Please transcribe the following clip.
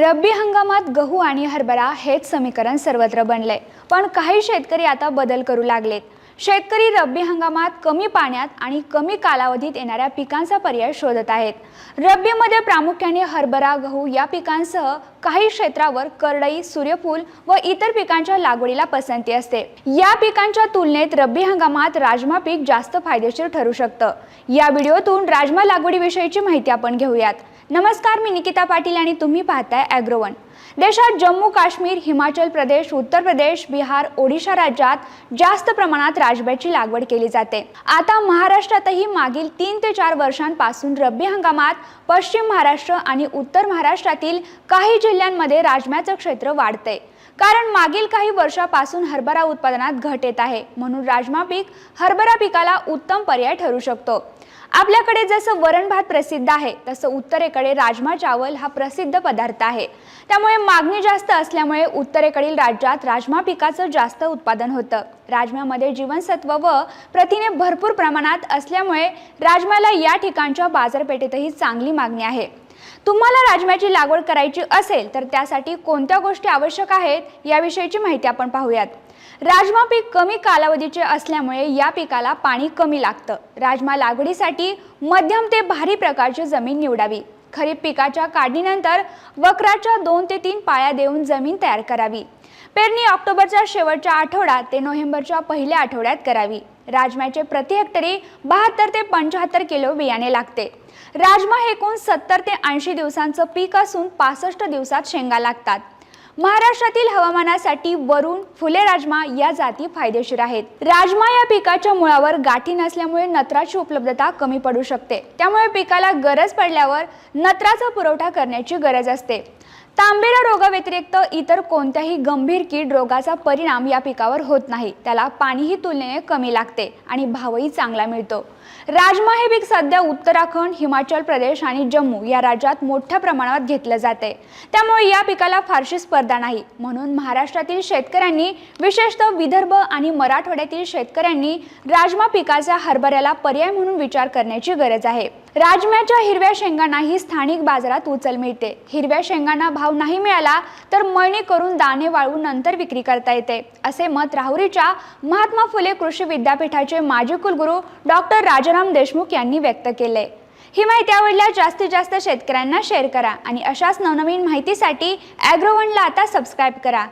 रब्बी हंगामात गहू आणि हरभरा हेच समीकरण सर्वत्र बनलंय पण काही शेतकरी आता बदल करू लागलेत. शेतकरी रब्बी हंगामात कमी पाण्यात आणि कमी कालावधीत येणाऱ्या पिकांचा पर्याय शोधत आहेत. रब्बीमध्ये प्रामुख्याने हरभरा गहू या पिकांसह काही क्षेत्रावर करडई सूर्यफूल व इतर पिकांच्या लागवडीला पसंती असते. या पिकांच्या तुलनेत रब्बी हंगामात राजमा पीक जास्त फायदेशीर ठरू शकतं. या व्हिडिओतून राजमा लागवडीविषयीची माहिती आपण घेऊयात. नमस्कार मी निकिता पाटील आणि तुम्ही पाहताय ॲग्रोवन देशात जम्मू काश्मीर हिमाचल प्रदेश उत्तर प्रदेश बिहार ओडिशा राज्यात जास्त प्रमाणात राजब्याची लागवड केली जाते. आता महाराष्ट्रातही मागील तीन ते चार वर्षांपासून रब्बी हंगामात पश्चिम महाराष्ट्र आणि उत्तर महाराष्ट्रातील काही जिल्ह्यांमध्ये राजम्याचं क्षेत्र वाढतंय. कारण मागील काही वर्षापासून हरभरा उत्पादनात घट येत आहे. म्हणून राजमा पीक हरभरा पिकाला उत्तम पर्याय ठरू शकतो. आपल्याकडे जसं वरण भात प्रसिद्ध आहे तसं उत्तरेकडे राजमा चावल हा प्रसिद्ध पदार्थ आहे. त्यामुळे मागणी जास्त असल्यामुळे उत्तरेकडील राज्यात राजमा पिकाचं जास्त उत्पादन होतं. राजम्यामध्ये जीवनसत्व व प्रथिने भरपूर प्रमाणात असल्यामुळे राजमाला या ठिकाणच्या बाजारपेठेतही चांगली मागणी आहे. तुम्हाला राजम्याची लागवड करायची असेल तर त्यासाठी कोणत्या गोष्टी आवश्यक आहेत याविषयीची माहिती आपण पाहूयात. राजमा पीक कमी कालावधीचे असल्यामुळे या पिकाला पाणी कमी लागतं. राजमा लागवडीसाठी मध्यम ते भारी प्रकारची जमीन निवडावी. खरीप पिकाच्या काढणीनंतर वक्राच्या दोन ते तीन पाया देऊन जमीन तयार करावी. पेरणी ऑक्टोबरच्या शेवटच्या आठवड्यात ते नोव्हेंबरच्या पहिल्या आठवड्यात करावी. राजम्याचे प्रति हेक्टरी बहात्तर ते पंच्याहत्तर किलो बियाणे लागते. राजमा हे एकूण सत्तर ते ऐंशी दिवसांचं पीक असून पासष्ट दिवसात शेंगा लागतात. महाराष्ट्रातील हवामानासाठी वरुण फुले राजमा या जाती फायदेशीर आहेत. राजमा या पिकाच्या मुळावर गाठी नसल्यामुळे नत्राची उपलब्धता कमी पडू शकते. त्यामुळे पिकाला गरज पडल्यावर नत्राचा पुरवठा करण्याची गरज असते. तांबेरा रोगाव्यतिरिक्त इतर कोणत्याही गंभीर कीड रोगाचा परिणाम या पिकावर होत नाही. त्याला पाणीही तुलनेने कमी लागते आणि भावही चांगला मिळतो. राजमा हे पीक सध्या उत्तराखंड हिमाचल प्रदेश आणि जम्मू या राज्यात मोठ्या प्रमाणात घेतलं जाते. त्यामुळे या पिकाला फारशी स्पर्धा नाही. म्हणून महाराष्ट्रातील शेतकऱ्यांनी विशेषतः विदर्भ आणि मराठवाड्यातील शेतकऱ्यांनी राजमा पिकाचा हरभऱ्याला पर्याय म्हणून विचार करण्याची गरज आहे. राजम्याच्या हिरव्या शेंगांनाही स्थानिक बाजारात उचल मिळते. हिरव्या शेंगांना भाव नाही मिळाला तर मळणी करून दाणे वाळवून नंतर विक्री करता येते असे मत राहुरीच्या महात्मा फुले कृषी विद्यापीठाचे माजी कुलगुरू डॉक्टर राजाराम देशमुख यांनी व्यक्त केले. ही माहिती आवडल्यास जास्तीत जास्त शेतकऱ्यांना शेअर करा आणि अशाच नवनवीन माहितीसाठी ॲग्रोवनला आता सबस्क्राईब करा.